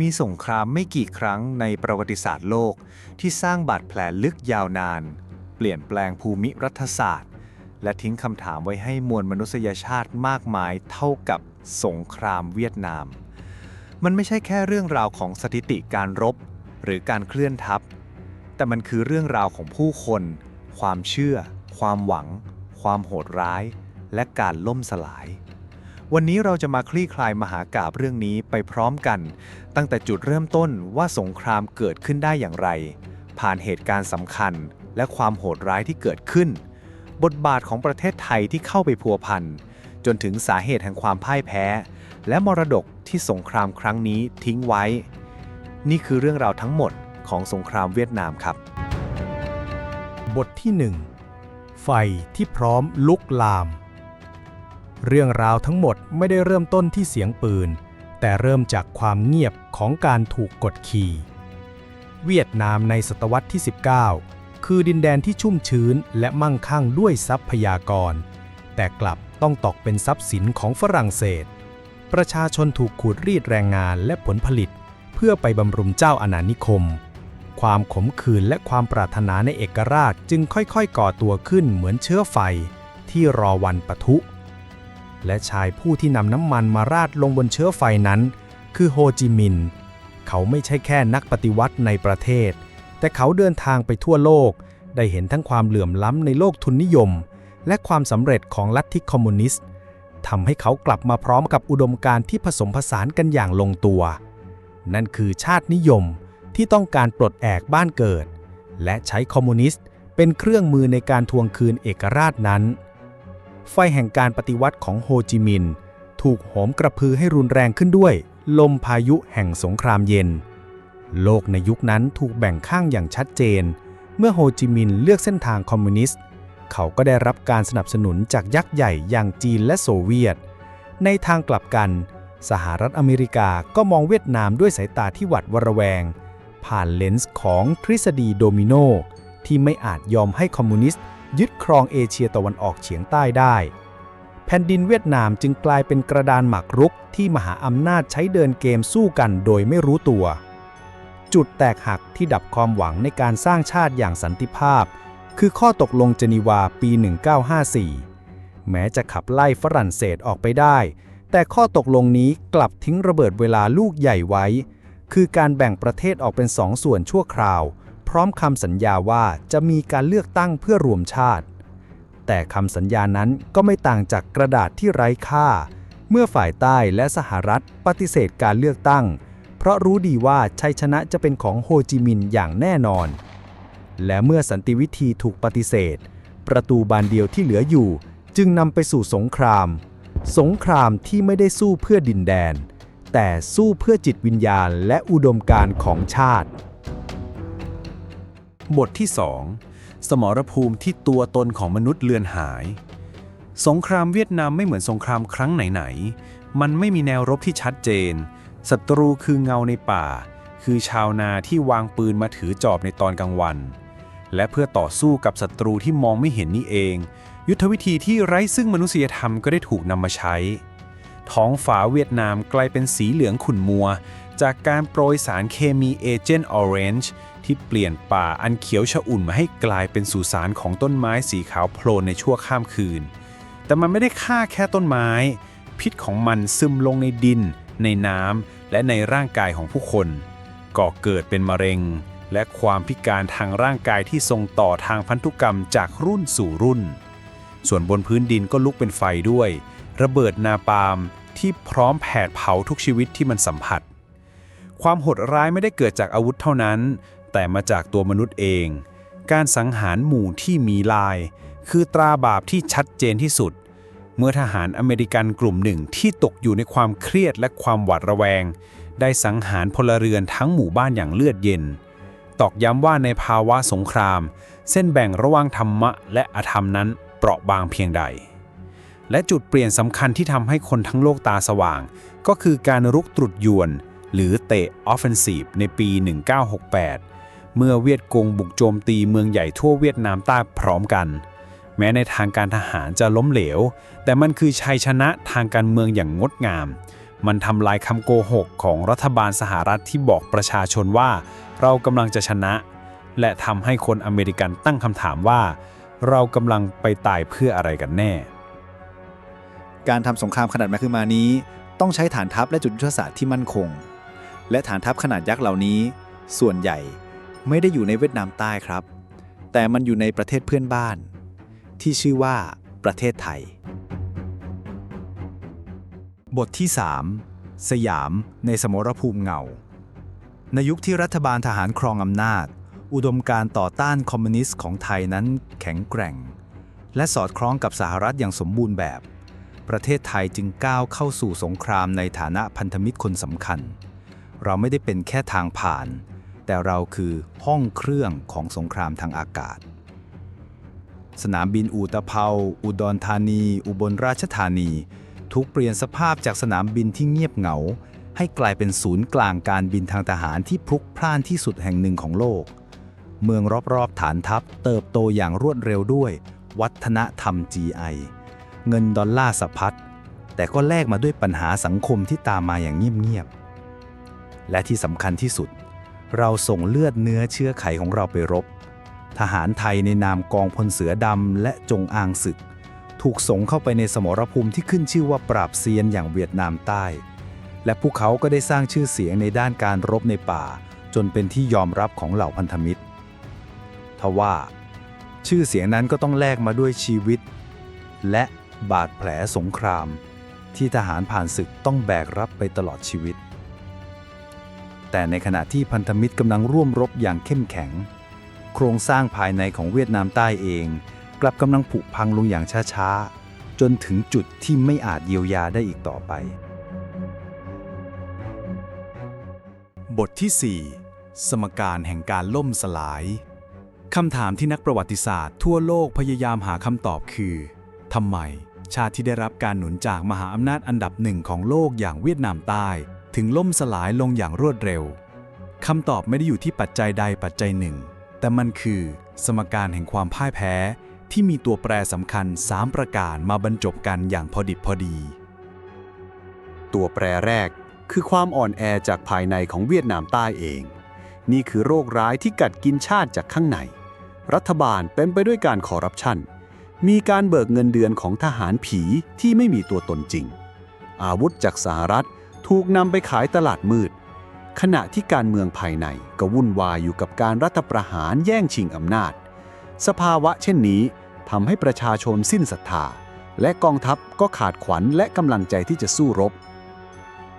มีสงครามไม่กี่ครั้งในประวัติศาสตร์โลก ที่สร้างบาดแผลลึกยาวนาน เปลี่ยนแปลงภูมิรัฐศาสตร์ และทิ้งคำถามไว้ให้มวลมนุษยชาติมากมายเท่ากับสงครามเวียดนาม มันไม่ใช่แค่เรื่องราวของสถิติการรบ หรือการเคลื่อนทัพ แต่มันคือเรื่องราวของผู้คน ความเชื่อ ความหวัง ความโหดร้าย และการล่มสลาย วันนี้เราจะมาคลี่คลายมหากาบเรื่องนี้ไปพร้อมกัน ตั้งแต่จุดเริ่มต้นว่าสงครามเกิดขึ้นได้อย่างไร ผ่านเหตุการณ์สำคัญ และความโหดร้ายที่เกิดขึ้น บทบาทของประเทศไทยที่เข้าไปพัวพันจนถึงสาเหตุแห่งความพ่ายแพ้ และมรดกที่สงครามครั้งนี้ทิ้งไว้ นี่คือเรื่องราวทั้งหมดของสงครามเวียดนามครับ บทที่ 1 ไฟที่พร้อมลุกลาม เรื่องราวทั้งหมดไม่ได้เริ่มต้นที่เสียงปืน แต่เริ่มจากความเงียบของการถูกกดขี่ เวียดนามในศตวรรษที่ 19 คือดินแดนที่ชุ่มชื้นและมั่งคั่งด้วยทรัพยากร แต่กลับต้องตกเป็นทรัพย์สินของฝรั่งเศส ประชาชนถูกขูดรีดแรงงานและผลผลิต เพื่อไปบำรุงเจ้าอาณานิคม ความขมขื่นและความปรารถนาในเอกราชจึงค่อยๆ ก่อตัวขึ้นเหมือนเชื้อไฟ ที่รอวันปะทุ และชายผู้ที่นำน้ำมันมาราดลงบนเชื้อไฟนั้น คือโฮจิมินห์เขาไม่ใช่แค่นักปฏิวัติในประเทศ แต่เขาเดินทางไปทั่วโลก ได้เห็นทั้งความเหลื่อมล้ำในโลกทุนนิยม และความสำเร็จของลัทธิคอมมิวนิสต์ทำให้เขากลับมาพร้อมกับอุดมการณ์ที่ผสมผสานกันอย่างลงตัว นั่นคือชาตินิยมที่ต้องการปลดแอกบ้านเกิด และใช้คอมมิวนิสต์เป็นเครื่องมือในการทวงคืนเอกราชนั้น ไฟแห่งการปฏิวัติของโฮจิมินห์ถูกโหมกระพือให้รุนแรงขึ้นด้วย ลมพายุแห่งสงครามเย็น โลกในยุคนั้นถูกแบ่งข้างอย่างชัดเจน เมื่อโฮจิมินห์เลือกเส้นทางคอมมิวนิสต์ เขาก็ได้รับการสนับสนุนจากยักษ์ใหญ่อย่างจีนและโซเวียต ในทางกลับกัน สหรัฐอเมริกาก็มองเวียดนามด้วยสายตาที่หวัดวระแวง ผ่านเลนส์ของทฤษฎีโดมิโนที่ไม่อาจยอมให้คอมมิวนิสต์ ยึดครองเอเชียตะวันออกเฉียงใต้ได้ แผ่นดินเวียดนามจึงกลายเป็นกระดานหมากรุกที่มหาอำนาจใช้เดินเกมสู้กันโดยไม่รู้ตัว จุดแตกหักที่ดับความหวังในการสร้างชาติอย่างสันติภาพ คือข้อตกลงเจนีวาปี 1954 แม้จะขับไล่ฝรั่งเศสออกไปได้ แต่ข้อตกลงนี้กลับทิ้งระเบิดเวลาลูกใหญ่ไว้ คือการแบ่งประเทศออกเป็นสองส่วนชั่วคราว พร้อมคำสัญญาว่าจะมีการเลือกตั้งเพื่อรวมชาติ แต่คำสัญญานั้นก็ไม่ต่างจากกระดาษที่ไร้ค่า เมื่อฝ่ายใต้และสหรัฐปฏิเสธการเลือกตั้ง เพราะรู้ดีว่าชัยชนะจะเป็นของโฮจิมินห์อย่างแน่นอน และเมื่อสันติวิธีถูกปฏิเสธ ประตูบานเดียวที่เหลืออยู่ จึงนำไปสู่สงคราม สงครามที่ไม่ได้สู้เพื่อดินแดน แต่สู้เพื่อจิตวิญญาณและอุดมการณ์ของชาติ บทที่2สมรภูมิที่ตัวตนของมนุษย์เลือนหาย สงครามเวียดนามไม่เหมือนสงครามครั้งไหนๆ มันไม่มีแนวรบที่ชัดเจน ศัตรูคือเงาในป่า คือชาวนาที่วางปืนมาถือจอบในตอนกลางวัน และเพื่อต่อสู้กับศัตรูที่มองไม่เห็นนี่เอง ยุทธวิธีที่ไร้ซึ่งมนุษยธรรมก็ได้ถูกนำมาใช้ ท้องฟ้าเวียดนามกลายเป็นสีเหลืองขุ่นมัว จากการโปรยสารเคมีเอเจนต์ออเรนจ์ ที่เปลี่ยนป่าอันเขียวชอุ่นมาให้กลายเป็นสุสานของต้นไม้สีขาวโพลนในชั่วข้ามคืน แต่มันไม่ได้ฆ่าแค่ต้นไม้ พิษของมันซึมลงในดิน ในน้ำและในร่างกายของผู้คน ก่อเกิดเป็นมะเร็ง และความพิการทางร่างกายที่ส่งต่อทางพันธุกรรมจากรุ่นสู่รุ่น ส่วนบนพื้นดินก็ลุกเป็นไฟด้วย ระเบิดนาปาล์มที่พร้อมแผดเผาทุกชีวิตที่มันสัมผัสความโหดร้ายไม่ได้เกิดจากอาวุธเท่านั้น แต่มาจากตัวมนุษย์เอง การสังหารหมู่ที่มีลาย คือตราบาปที่ชัดเจนที่สุด เมื่อทหารอเมริกันกลุ่มหนึ่งที่ตกอยู่ในความเครียดและความหวาดระแวง ได้สังหารพลเรือนทั้งหมู่บ้านอย่างเลือดเย็น ตอกย้ำว่าในภาวะสงคราม เส้นแบ่งระหว่างธรรมะและอธรรมนั้นเปราะบางเพียงใด และจุดเปลี่ยนสำคัญที่ทำให้คนทั้งโลกตาสว่าง ก็คือการรุกตรุดยวนหรือเตะออฟเฟนซีฟในปี 1968 เมื่อเวียดกงบุกโจมตีเมืองใหญ่ทั่วเวียดนามใต้พร้อมกัน แม้ในทางการทหารจะล้มเหลว แต่มันคือชัยชนะทางการเมืองอย่างงดงาม มันทำลายคำโกหกของรัฐบาลสหรัฐที่บอกประชาชนว่าเรากำลังจะชนะ และทำให้คนอเมริกันตั้งคำถามว่า เรากำลังไปตายเพื่ออะไรกันแน่ การทำสงครามขนาดแมคคือมานี้ ต้องใช้ฐานทัพและจุดยุทธศาสตร์ที่มั่นคง และฐานทัพขนาดยักษ์เหล่านี้ ส่วนใหญ่ ไม่ได้อยู่ในเวียดนามใต้ครับ แต่มันอยู่ในประเทศเพื่อนบ้าน ที่ชื่อว่าประเทศไทย บทที่ 3 สยามในสมรภูมิเงา ในยุคที่รัฐบาลทหารครองอำนาจ อุดมการต่อต้านคอมมิวนิสต์ของไทยนั้นแข็งแกร่ง และสอดคล้องกับสหรัฐอย่างสมบูรณ์แบบ ประเทศไทยจึงก้าวเข้าสู่สงครามในฐานะพันธมิตรคนสำคัญ เราไม่ได้เป็นแค่ทางผ่าน แต่เราคือห้องเครื่องของสงครามทางอากาศ สนามบินอูตะเภา อุดรธานี อุบลราชธานี ถูกเปลี่ยนสภาพจากสนามบินที่เงียบเหงา ให้กลายเป็นศูนย์กลางการบินทางทหารที่พลุกพล่านที่สุดแห่งหนึ่งของโลก เมืองรอบๆฐานทัพเติบโตอย่างรวดเร็วด้วย วัฒนธรรม GI เงินดอลลาร์สะพัดแต่ก็แลกมาด้วยปัญหาสังคมที่ตามมาอย่างเงียบๆและที่สำคัญที่สุด เราส่งเลือดเนื้อเชื้อไขของเราไปรบ ทหารไทยในนามกองพลเสือดำและจงอางศึก ถูกส่งเข้าไปในสมรภูมิที่ขึ้นชื่อว่าปราบเซียนอย่างเวียดนามใต้ และพวกเขาก็ได้สร้างชื่อเสียงในด้านการรบในป่า จนเป็นที่ยอมรับของเหล่าพันธมิตรทว่า ชื่อเสียงนั้นก็ต้องแลกมาด้วยชีวิต และบาดแผลสงคราม ที่ทหารผ่านศึกต้องแบกรับไปตลอดชีวิต แต่ในขณะที่พันธมิตรกำลังร่วมรบอย่างเข้มแข็ง โครงสร้างภายในของเวียดนามใต้เอง กลับกำลังผุพังลงอย่างช้าๆ จนถึงจุดที่ไม่อาจเยียวยาได้อีกต่อไป บทที่ 4 สมการแห่งการล่มสลายคำถามที่นักประวัติศาสตร์ทั่วโลกพยายามหาคำตอบคือทำไมชาติที่ได้รับการหนุนจากมหาอำนาจอันดับหนึ่งของโลกอย่างเวียดนามใต้ ถึงล่มสลายลงอย่างรวดเร็วคำตอบไม่ได้อยู่ที่ปัจจัยใดปัจจัยหนึ่ง แต่มันคือสมการแห่งความพ่ายแพ้ที่มีตัวแปรสำคัญ 3 ประการมาบรรจบกันอย่างพอดิบพอดี ตัวแปรแรกคือความอ่อนแอจากภายในของเวียดนามใต้เอง นี่คือโรคร้ายที่กัดกินชาติจากข้างใน รัฐบาลเป็นไปด้วยการคอร์รัปชัน มีการเบิกเงินเดือนของทหารผีที่ไม่มีตัวตนจริง อาวุธจากสหรัฐ ถูกนำไปขายตลาดมืด ขณะที่การเมืองภายในก็วุ่นวายอยู่กับการรัฐประหารแย่งชิงอำนาจ สภาวะเช่นนี้ทำให้ประชาชนสิ้นศรัทธา และกองทัพก็ขาดขวัญและกำลังใจที่จะสู้รบ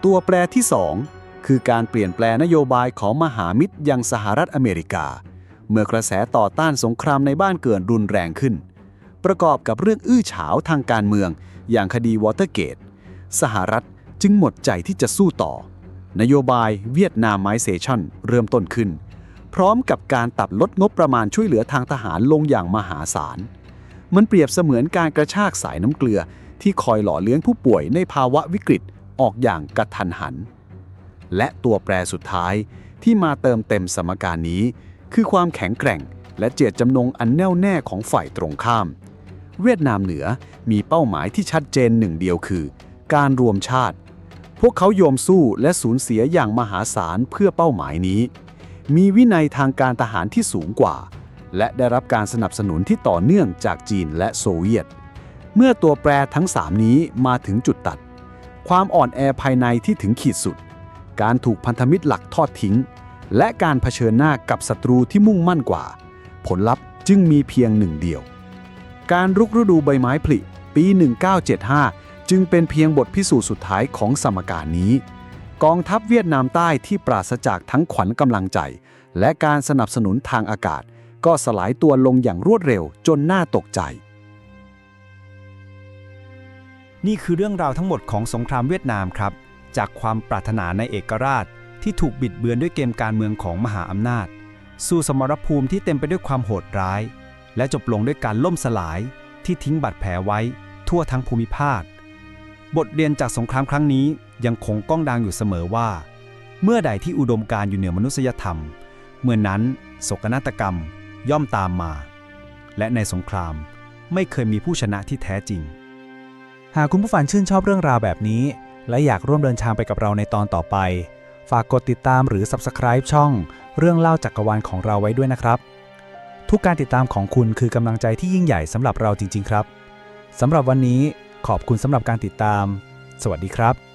ตัวแปรที่ 2 คือการเปลี่ยนแปลนโยบายของมหามิตรยังสหรัฐอเมริกา เมื่อกระแสต่อต้านสงครามในบ้านเกิดรุนแรงขึ้น ประกอบกับเรื่องอื้อฉาวทางการเมือง อย่างคดีวอเตอร์เกต สหรัฐ จึงหมดใจที่จะสู้ต่อ นโยบายเวียดนามไมเซชันเริ่มต้นขึ้น พร้อมกับการตัดลดงบประมาณช่วยเหลือทางทหารลงอย่างมหาศาล มันเปรียบเสมือนการกระชากสายน้ำเกลือที่คอยหล่อเลี้ยงผู้ป่วยในภาวะวิกฤตออกอย่างกระทันหัน และตัวแปรสุดท้ายที่มาเติมเต็มสมการนี้ คือความแข็งแกร่ง และเจตจำนงอันแน่วแน่ของฝ่ายตรงข้าม เวียดนามเหนือมีเป้าหมายที่ชัดเจนหนึ่งเดียวคือ การรวมชาติ พวกเขาโยมสู้และสูญเสียอย่างมหาศาลเพื่อเป้าหมายนี้ มีวินัยทางการทหารที่สูงกว่า และได้รับการสนับสนุนที่ต่อเนื่องจากจีนและโซเวียต เมื่อตัวแปรทั้ง 3 นี้มาถึงจุดตัด ความอ่อนแอภายในที่ถึงขีดสุด การถูกพันธมิตรหลักทอดทิ้ง และการเผชิญหน้ากับศัตรูที่มุ่งมั่นกว่า ผลลัพธ์จึงมีเพียงหนึ่งเดียว การรุกฤดูใบไม้ผลิปี 1975 จึงเป็นเพียงบทพิสูจน์สุดท้ายของสมการนี้ กองทัพเวียดนามใต้ที่ปราศจากทั้งขวัญกำลังใจ และการสนับสนุนทางอากาศ ก็สลายตัวลงอย่างรวดเร็วจนน่าตกใจ นี่คือเรื่องราวทั้งหมดของสงครามเวียดนามครับ จากความปรารถนาในเอกราช ที่ถูกบิดเบือนด้วยเกมการเมืองของมหาอำนาจ สู่สมรภูมิที่เต็มไปด้วยความโหดร้าย และจบลงด้วยการล่มสลายที่ทิ้งบาดแผลไว้ทั่วทั้งภูมิภาค บทเรียนจากสงครามครั้งนี้ยังคงก้องดังอยู่เสมอว่า เมื่อใดที่อุดมการอยู่เหนือมนุษยธรรม เมื่อนั้นโศกนาฏกรรมย่อมตามมา และในสงครามไม่เคยมีผู้ชนะที่แท้จริง หากคุณผู้ฟังชื่นชอบเรื่องราวแบบนี้ และอยากร่วมเดินทางไปกับเราในตอนต่อไป ฝากกดติดตามหรือ Subscribe ช่อง เรื่องเล่าจักกรวาลของเราไว้ด้วยนะครับ ทุกการติดตามของคุณคือกำลังใจที่ยิ่งใหญ่สำหรับเราจริง ๆ ครับสำหรับวันนี้ ขอบคุณสำหรับการติดตาม สวัสดีครับ